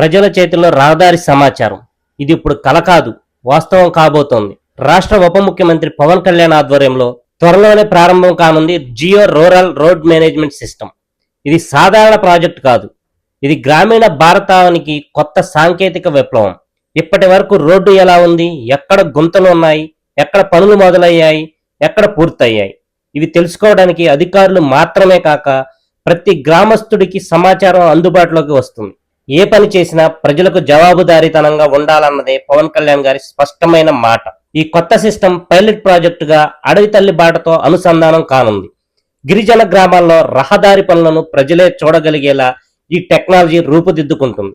ప్రజల చేతిలో రహదారి సమాచారం. ఇది ఇప్పుడు కల కాదు వాస్తవం కాబోతోంది. రాష్ట్ర ఉప ముఖ్యమంత్రి పవన్ కళ్యాణ్ ఆధ్వర్యంలో త్వరలోనే ప్రారంభం కానుంది Jio rural road management system ఇది సాధారణ ప్రాజెక్ట్ కాదు. ఇది గ్రామీణ భారతానికి కొత్త సాంకేతిక విప్లవం. ఇప్పటి వరకు రోడ్డు ఎలా ఉంది ఎక్కడ గుంతలు ఉన్నాయి ఎక్కడ పనులు మొదలయ్యాయి ఎక్కడ పూర్తయ్యాయి? ఇవి తెలుసుకోవడానికి అధికారులు మాత్రమే కాక ప్రతి గ్రామస్తుడికి సమాచారం అందుబాటులోకి వస్తుంది. ఏ పని చేసినా ప్రజలకు జవాబుదారీతనంగా ఉండాలన్నదే పవన్ కళ్యాణ్ గారి స్పష్టమైన మాట. ఈ కొత్త సిస్టమ్ పైలట్ ప్రాజెక్టుగా అడవి తల్లి బాటతో అనుసంధానం కానుంది. గిరిజన గ్రామాల్లో రహదారి పనులను ప్రజలే చూడగలిగేలా ఈ టెక్నాలజీ రూపుదిద్దుకుంటుంది.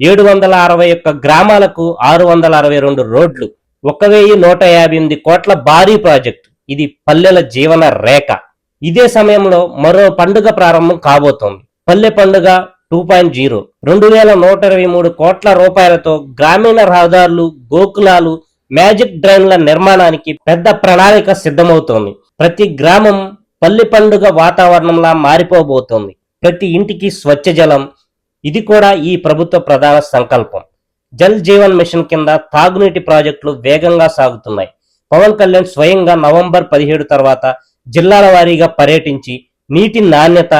ఏడు వందల అరవై ఒక్క గ్రామాలకు ఆరు వందల అరవై రెండు రోడ్లు ఒక వెయ్యి నూట యాభై ఎనిమిది కోట్ల భారీ ప్రాజెక్టు. ఇది పల్లెల జీవన రేఖ. ఇదే సమయంలో మరో పండుగ ప్రారంభం కాబోతోంది. పల్లె పండుగ టూ పాయింట్ జీరో రెండు వేల నూట ఇరవై మూడు కోట్ల రూపాయలతో గ్రామీణ రహదారులు గోకులాలు మ్యాజిక్ డ్రైన్ల నిర్మాణానికి పెద్ద ప్రణాళిక సిద్ధమవుతోంది. ప్రతి గ్రామం పల్లి పండుగ వాతావరణంలా మారిపోబోతోంది. ప్రతి ఇంటికి స్వచ్ఛ జలం ఇది కూడా ఈ ప్రభుత్వ ప్రధాన సంకల్పం. జల్ జీవన్ మిషన్ కింద తాగునీటి ప్రాజెక్టులు వేగంగా సాగుతున్నాయి. పవన్ కళ్యాణ్ స్వయంగా నవంబర్ పదిహేడు తర్వాత జిల్లాల వారీగా పర్యటించి నీటి నాణ్యత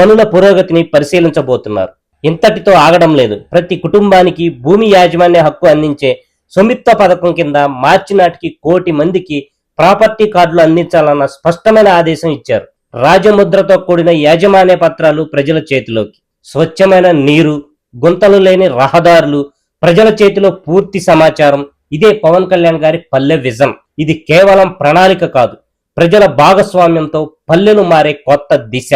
పనుల పురోగతిని పరిశీలించబోతున్నారు. ఇంతటితో ఆగడం లేదు. ప్రతి కుటుంబానికి భూమి యాజమాన్య హక్కు అందించే సుమిత్వ పథకం కింద మార్చి నాటికి కోటి మందికి ప్రాపర్టీ కార్డులు అందించాలన్న స్పష్టమైన ఆదేశం ఇచ్చారు. రాజముద్రతో కూడిన యాజమాన్య పత్రాలు ప్రజల చేతిలోకి. స్వచ్ఛమైన నీరు గుంతలు లేని రహదారులు ప్రజల చేతిలో పూర్తి సమాచారం. ఇదే పవన్ కళ్యాణ్ గారి పల్లె విజన్. ఇది కేవలం ప్రణాళిక కాదు. ప్రజల భాగస్వామ్యంతో పల్లెలు మారే కొత్త దిశ.